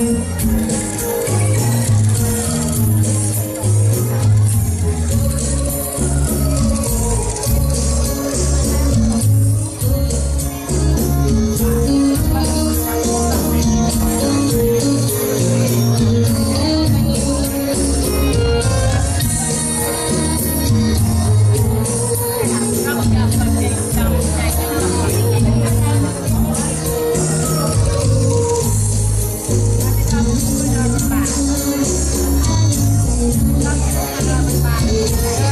you. ต้อง